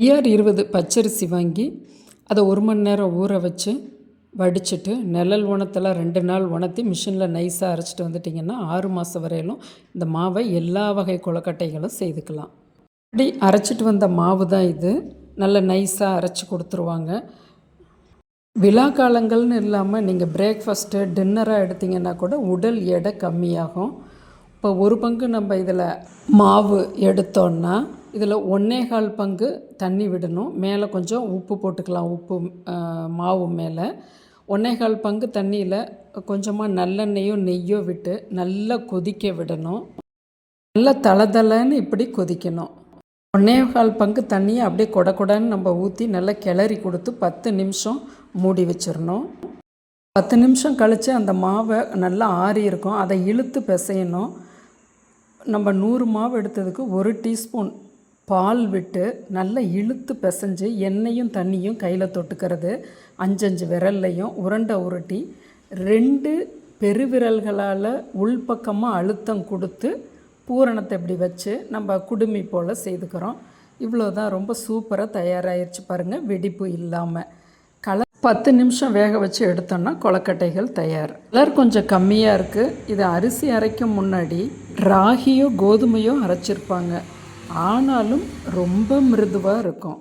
IR இருபது பச்சரிசி வாங்கி அதை ஒரு மணி நேரம் ஊற வச்சு வடிச்சிட்டு நிழல் உணத்தில் ரெண்டு நாள் உணர்த்தி மிஷினில் நைஸாக அரைச்சிட்டு வந்துட்டிங்கன்னா ஆறு மாதம் வரையிலும் இந்த மாவை எல்லா வகை கொழுக்கட்டைகளும் செய்துக்கலாம். இப்படி அரைச்சிட்டு வந்த மாவு தான் இது. நல்ல நைஸாக அரைச்சி கொடுத்துருவாங்க. விழா காலங்கள்னு இல்லாமல் நீங்கள் பிரேக்ஃபாஸ்ட்டு டின்னராக எடுத்திங்கன்னா கூட உடல் எடை கம்மியாகும். இப்போ ஒரு பங்கு நம்ம இதில் மாவு எடுத்தோன்னா இதில் ஒன்றே கால் பங்கு தண்ணி விடணும். மேலே கொஞ்சம் உப்பு போட்டுக்கலாம். உப்பு மாவு மேலே. ஒன்றே கால் பங்கு தண்ணியில் கொஞ்சமாக நல்லெண்ணெயோ நெய்யோ விட்டு நல்லா கொதிக்க விடணும். நல்லா தளதளன்னு இப்படி கொதிக்கணும். ஒன்றே கால் பங்கு தண்ணியை அப்படியே கொட கொடன்னு நம்ம ஊற்றி நல்லா கிளறி கொடுத்து பத்து நிமிஷம் மூடி வச்சிடணும். பத்து நிமிஷம் கழித்து அந்த மாவை நல்லா ஆறி இருக்கும். அதை இழுத்து பிசையணும். நம்ம நூறு மாவு எடுத்ததுக்கு ஒரு டீஸ்பூன் பால் விட்டு நல்லா இழுத்து பிசைஞ்சு எண்ணெயும் தண்ணியும் கையில் தொட்டுக்கிறது. அஞ்சஞ்சு விரல்லையும் உருண்டை உருட்டி ரெண்டு பெருவிரல்களால் உள்பக்கமாக அழுத்தம் கொடுத்து பூரணத்தை இப்படி வச்சு நம்ம குடுமி போல் செய்துக்கிறோம். இவ்வளோ தான் ரொம்ப சூப்பராக தயாராகிருச்சு பாருங்கள் வெடிப்பு இல்லாமல் கலர் பத்து நிமிஷம் வேக வச்சு எடுத்தோம்னா கொழக்கட்டைகள் தயார். கலர் கொஞ்சம் கம்மியாக இருக்குது இது அரிசி அரைக்கும் முன்னாடி ராகியோ கோதுமையோ அரைச்சிருப்பாங்க. ஆனாலும் ரொம்ப மிருதுவாக இருக்கும்.